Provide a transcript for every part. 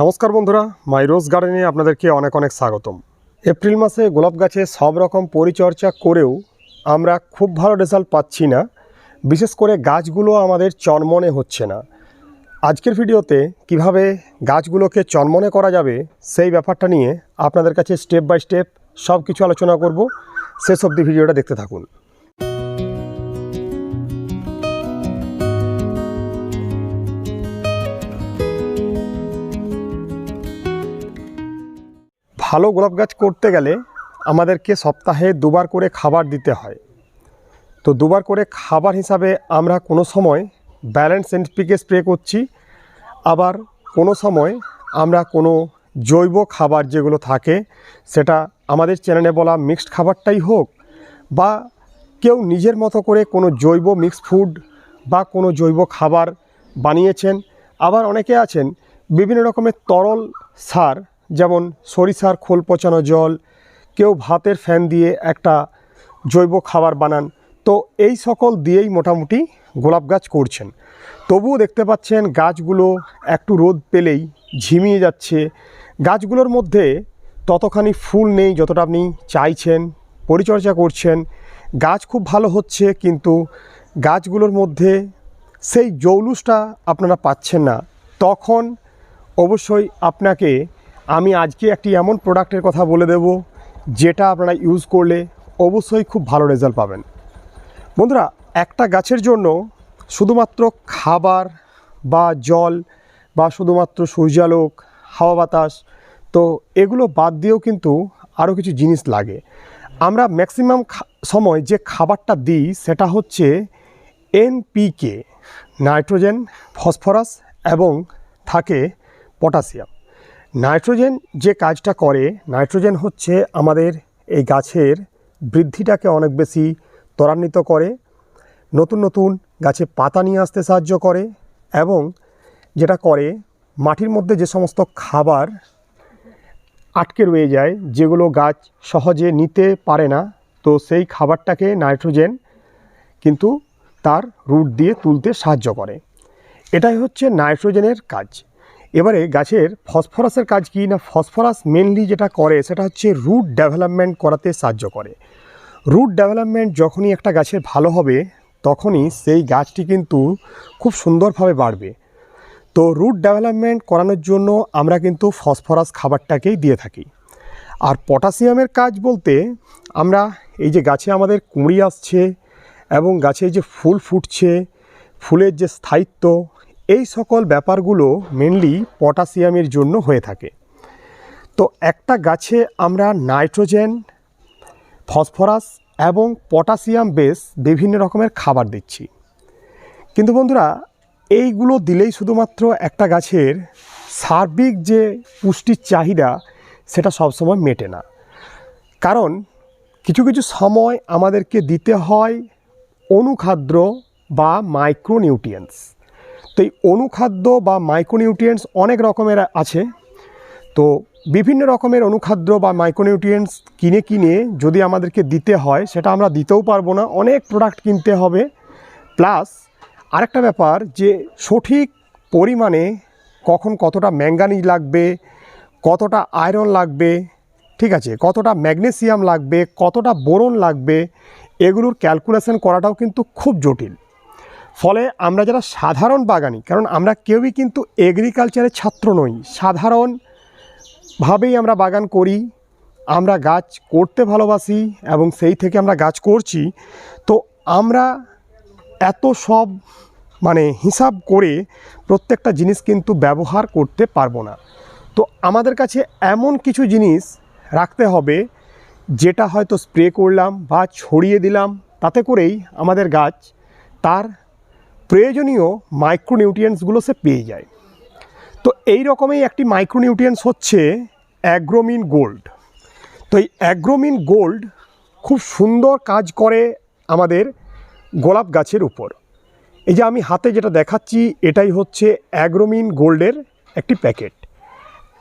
নমস্কার বন্ধুরা মাই রোজ গার্ডেনে আপনাদেরকে অনেক অনেক স্বাগতম। এপ্রিল মাসে গোলাপ গাছে সব রকম পরিচর্যা করেও আমরা খুব ভালো রেজাল্ট পাচ্ছি না। বিশেষ করে গাছগুলো আমাদের চনমনে হচ্ছে না। আজকের ভিডিওতে কীভাবে গাছগুলোকে চনমনে করা যাবে সেই ব্যাপারটা নিয়ে আপনাদের কাছে স্টেপ বাই স্টেপ সব কিছু আলোচনা করব। শেষ অবধি ভিডিওটা দেখতে থাকুন। ভালো গোলাপ গাছ করতে গেলে আমাদেরকে সপ্তাহে দুবার করে খাবার দিতে হয়। তো দুবার করে খাবার হিসাবে আমরা কোনো সময় ব্যালেন্স এনপিকে স্প্রে করছি, আবার কোনো সময় আমরা কোনো জৈব খাবার যেগুলো থাকে সেটা আমাদের চ্যানেলে বলা মিক্সড খাবারটাই হোক বা কেউ নিজের মতো করে কোনো জৈব মিক্স ফুড বা কোনো জৈব খাবার বানিয়েছেন, আবার অনেকে আছেন বিভিন্ন রকমের তরল সার যেমন সরিষার খোল পচানো জল, কেউ ভাতের ফ্যান দিয়ে একটা জৈব খাবার বানান। তো এই সকল দিয়েই মোটামুটি গোলাপ গাছ করছেন। তবুও দেখতে পাচ্ছেন গাছগুলো একটু রোদ পেলেই ঝিমিয়ে যাচ্ছে। গাছগুলোর মধ্যে ততখানি ফুল নেই যতটা আপনি চাইছেন, পরিচর্যা করছেন। গাছ খুব ভালো হচ্ছে কিন্তু গাছগুলোর মধ্যে সেই জৌলুসটা আপনারা পাচ্ছেন না। তখন অবশ্যই আপনাকে আমি আজকে একটি এমন প্রোডাক্টের কথা বলে দেব, যেটা আপনারা ইউজ করলে অবশ্যই খুব ভালো রেজাল্ট পাবেন। বন্ধুরা, একটা গাছের জন্য শুধুমাত্র খাবার বা জল বা শুধুমাত্র সূর্যালোক, হাওয়া বাতাস, তো এগুলো বাদ দিয়েও কিন্তু আরও কিছু জিনিস লাগে। আমরা ম্যাক্সিমাম সময় যে খাবারটা দিই, সেটা হচ্ছে এনপিকে নাইট্রোজেন ফসফরাস এবং থাকে পটাশিয়াম নাইট্রোজেন যে কাজটা করে, নাইট্রোজেন হচ্ছে আমাদের এই গাছের বৃদ্ধিটাকে অনেক বেশি ত্বরান্বিত করে, নতুন নতুন গাছে পাতা নিয়ে আসতে সাহায্য করে এবং যেটা করে, মাটির মধ্যে যে সমস্ত খাবার আটকে রয়ে যায়, যেগুলো গাছ সহজে নিতে পারে না, তো সেই খাবারটাকে নাইট্রোজেন কিন্তু তার রুট দিয়ে তুলতে সাহায্য করে। এটাই হচ্ছে নাইট্রোজেনের কাজ। এবারে গাছের ফসফরাসের কাজ কি না ফসফরাস মেনলি যেটা করে, সেটা হচ্ছে রুট ডেভেলপমেন্ট করাতে সাহায্য করে। রুট ডেভেলপমেন্ট যখনই একটা গাছের ভালো হবে, তখনই সেই গাছটি কিন্তু খুব সুন্দরভাবে বাড়বে। তো রুট ডেভেলপমেন্ট করানোর জন্য আমরা কিন্তু ফসফরাস খাবারটাকেই দিয়ে থাকি। আর পটাশিয়ামের কাজ বলতে, আমরা এই যে গাছে আমাদের কুঁড়ি আসছে এবং গাছে যে ফুল ফুটছে, ফুলের যে স্থায়িত্ব এই সকল ব্যাপারগুলো মেনলি পটাশিয়ামের জন্য হয়ে থাকে। তো একটা গাছে আমরা নাইট্রোজেন ফসফরাস এবং পটাশিয়াম বেস বিভিন্ন রকমের খাবার দিচ্ছি। কিন্তু বন্ধুরা, এইগুলো দিলেই শুধুমাত্র একটা গাছের সার্বিক যে পুষ্টির চাহিদা, সেটা সবসময় মেটে না। কারণ কিছু কিছু সময় আমাদেরকে দিতে হয় অনুখাদ্য বা মাইক্রোনিউট্রিয়েন্টস তো এই অনুখাদ্য বা মাইক্রোনিউট্রিয়েন্টস অনেক রকমের আছে। তো বিভিন্ন রকমের অনুখাদ্য বা মাইক্রোনিউট্রিয়েন্টস কিনে কিনে যদি আমাদেরকে দিতে হয়, সেটা আমরা দিতেও পারব না। অনেক প্রোডাক্ট কিনতে হবে। প্লাস আরেকটা ব্যাপার যে সঠিক পরিমাণে কখন কতটা ম্যাঙ্গানিজ লাগবে, কতটা আয়রন লাগবে, ঠিক আছে, কতটা ম্যাগনেসিয়াম লাগবে, কতটা বোরন লাগবে, এগুলোর ক্যালকুলেশন করাটাও কিন্তু খুব জটিল। ফলে আমরা যারা সাধারণ বাগানি, কারণ আমরা কেউই কিন্তু এগ্রিকালচারের ছাত্র নই। সাধারণভাবেই আমরা বাগান করি, আমরা গাছ করতে ভালোবাসি এবং সেই থেকে আমরা গাছ করছি। তো আমরা এত সব মানে হিসাব করে প্রত্যেকটা জিনিস কিন্তু ব্যবহার করতে পারব না। তো আমাদের কাছে এমন কিছু জিনিস রাখতে হবে, যেটা হয়তো স্প্রে করলাম বা ছড়িয়ে দিলাম, তাতে করেই আমাদের গাছ তার প্রয়োজনীয় মাইক্রোনিউট্রিয়েন্টসগুলো সে পেয়ে যায়। তো এই রকমই একটি মাইক্রোনিউট্রিয়েন্টস হচ্ছে অ্যাগ্রোমিন গোল্ড তো এই অ্যাগ্রোমিন গোল্ড খুব সুন্দর কাজ করে আমাদের গোলাপ গাছের উপর। এই যে আমি হাতে যেটা দেখাচ্ছি, এটাই হচ্ছে অ্যাগ্রোমিন গোল্ডের একটি প্যাকেট।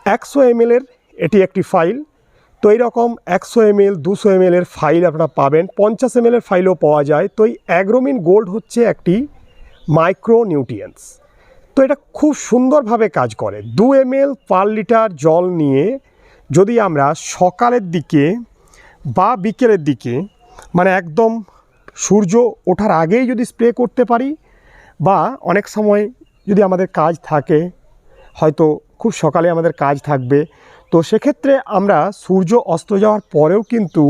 একশো এমএলের এটি একটি ফাইল তো এইরকম একশো এমএল দুশো এমএলের ফাইল আপনারা পাবেন। পঞ্চাশ এমএলের ফাইলও পাওয়া যায়। তো এই অ্যাগ্রোমিন গোল্ড হচ্ছে একটি মাইক্রো নিউট্রিয়েন্টস তো এটা খুব সুন্দরভাবে কাজ করে। দু এম এল পার লিটার জল নিয়ে যদি আমরা সকালের দিকে বা বিকেলের দিকে মানে একদম সূর্য ওঠার আগেই যদি স্প্রে করতে পারি বা অনেক সময় যদি আমাদের কাজ থাকে, হয়তো খুব সকালে আমাদের কাজ থাকবে, তো সেক্ষেত্রে আমরা সূর্য অস্ত যাওয়ার পরেও কিন্তু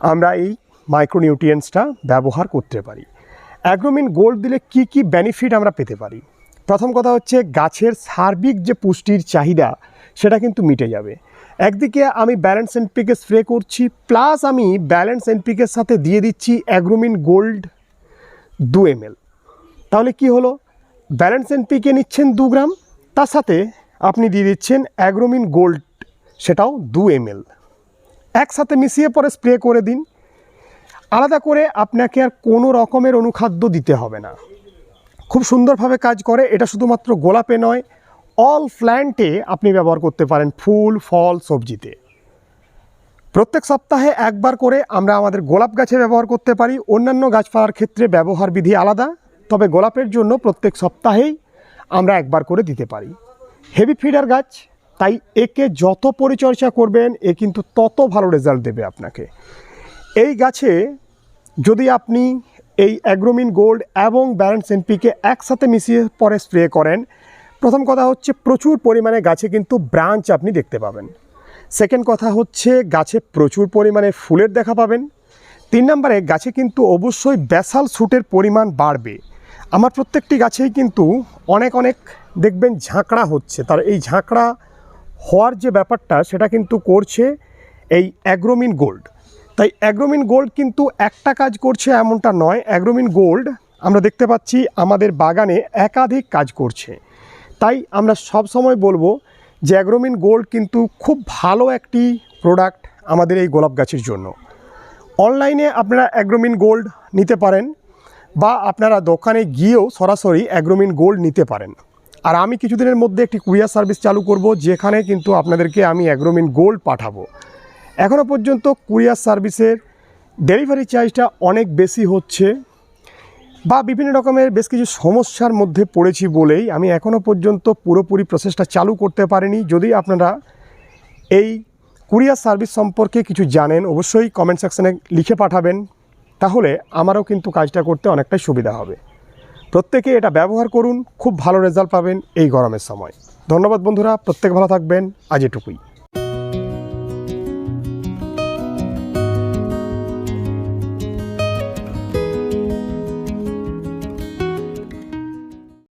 আমরা এই মাইক্রোনিউট্রিয়েন্টসটা ব্যবহার করতে পারি। অ্যাগ্রোমিন গোল্ড দিলে কি কি বেনিফিট আমরা পেতে পারি? প্রথম কথা হচ্ছে গাছের সার্বিক যে পুষ্টির চাহিদা, সেটা কিন্তু মিটে যাবে। একদিকে আমি ব্যালেন্স এনপিকে স্প্রে করছি প্লাস আমি ব্যালেন্স এনপিকের সাথে দিয়ে দিচ্ছি অ্যাগ্রোমিন গোল্ড দু এম তাহলে কি হলো? ব্যালেন্স এনপিকে নিচ্ছেন দু গ্রাম, তার সাথে আপনি দিয়ে দিচ্ছেন অ্যাগ্রোমিন গোল্ড, সেটাও দু এম একসাথে মিশিয়ে পরে স্প্রে করে দিন। আলাদা করে আপনাকে আর কোনো রকমের অনুখাদ্য দিতে হবে না। খুব সুন্দরভাবে কাজ করে। এটা শুধুমাত্র গোলাপে নয় অল প্ল্যান্টে আপনি ব্যবহার করতে পারেন ফুল, ফল, সবজিতে। প্রত্যেক সপ্তাহে একবার করে আমরা আমাদের গোলাপ গাছে ব্যবহার করতে পারি। অন্যান্য গাছপালার ক্ষেত্রে ব্যবহার বিধি আলাদা, তবে গোলাপের জন্য প্রত্যেক সপ্তাহেই আমরা একবার করে দিতে পারি। হেভি ফিডার গাছ, তাই একে যত পরিচর্যা করবেন, এ কিন্তু তত ভালো রেজাল্ট দেবে আপনাকে। এই গাছে যদি আপনি এই অ্যাগ্রোমিন গোল্ড এবং ব্যালেন্স এনপিকে একসাথে মিশিয়ে পরে স্প্রে করেন, প্রথম কথা হচ্ছে প্রচুর পরিমাণে গাছে কিন্তু ব্রাঞ্চ আপনি দেখতে পাবেন। সেকেন্ড কথা হচ্ছে গাছে প্রচুর পরিমাণে ফুলের দেখা পাবেন। তিন নম্বরে, গাছে কিন্তু অবশ্যই ব্যাসাল সুটের পরিমাণ বাড়বে। আমার প্রত্যেকটি গাছেই কিন্তু অনেক অনেক দেখবেন ঝাঁকড়া হচ্ছে। তার এই ঝাঁকড়া হওয়ার যে ব্যাপারটা, সেটা কিন্তু করছে এই অ্যাগ্রোমিন গোল্ড। তাই অ্যাগ্রোমিন গোল্ড কিন্তু একটা কাজ করছে এমনটা নয়। অ্যাগ্রোমিন গোল্ড আমরা দেখতে পাচ্ছি আমাদের বাগানে একাধিক কাজ করছে। তাই আমরা সব সময় বলব যে অ্যাগ্রোমিন গোল্ড কিন্তু খুব ভালো একটি প্রোডাক্ট আমাদের এই গোলাপ গাছের জন্য। অনলাইনে আপনারা অ্যাগ্রোমিন গোল্ড নিতে পারেন বা আপনারা দোকানে গিয়েও সরাসরি অ্যাগ্রোমিন গোল্ড নিতে পারেন। আর আমি কিছুদিনের মধ্যে একটি কুরিয়ার সার্ভিস চালু করব, যেখানে কিন্তু আপনাদেরকে আমি অ্যাগ্রোমিন গোল্ড পাঠাবো। এখনও পর্যন্ত কুরিয়ার সার্ভিসের ডেলিভারি চার্জটা অনেক বেশি হচ্ছে বা বিভিন্ন রকমের বেশ কিছু সমস্যার মধ্যে পড়েছি বলেই আমি এখনও পর্যন্ত পুরোপুরি প্রসেসটা চালু করতে পারিনি। যদি আপনারা এই কুরিয়ার সার্ভিস সম্পর্কে কিছু জানেন, অবশ্যই কমেন্ট সেকশনে লিখে পাঠাবেন। তাহলে আমারও কিন্তু কাজটা করতে অনেকটাই সুবিধা হবে। প্রত্যেকে এটা ব্যবহার করুন, খুব ভালো রেজাল্ট পাবেন এই গরমের সময়। ধন্যবাদ বন্ধুরা, প্রত্যেক ভালো থাকবেন। আজ এটুকুই।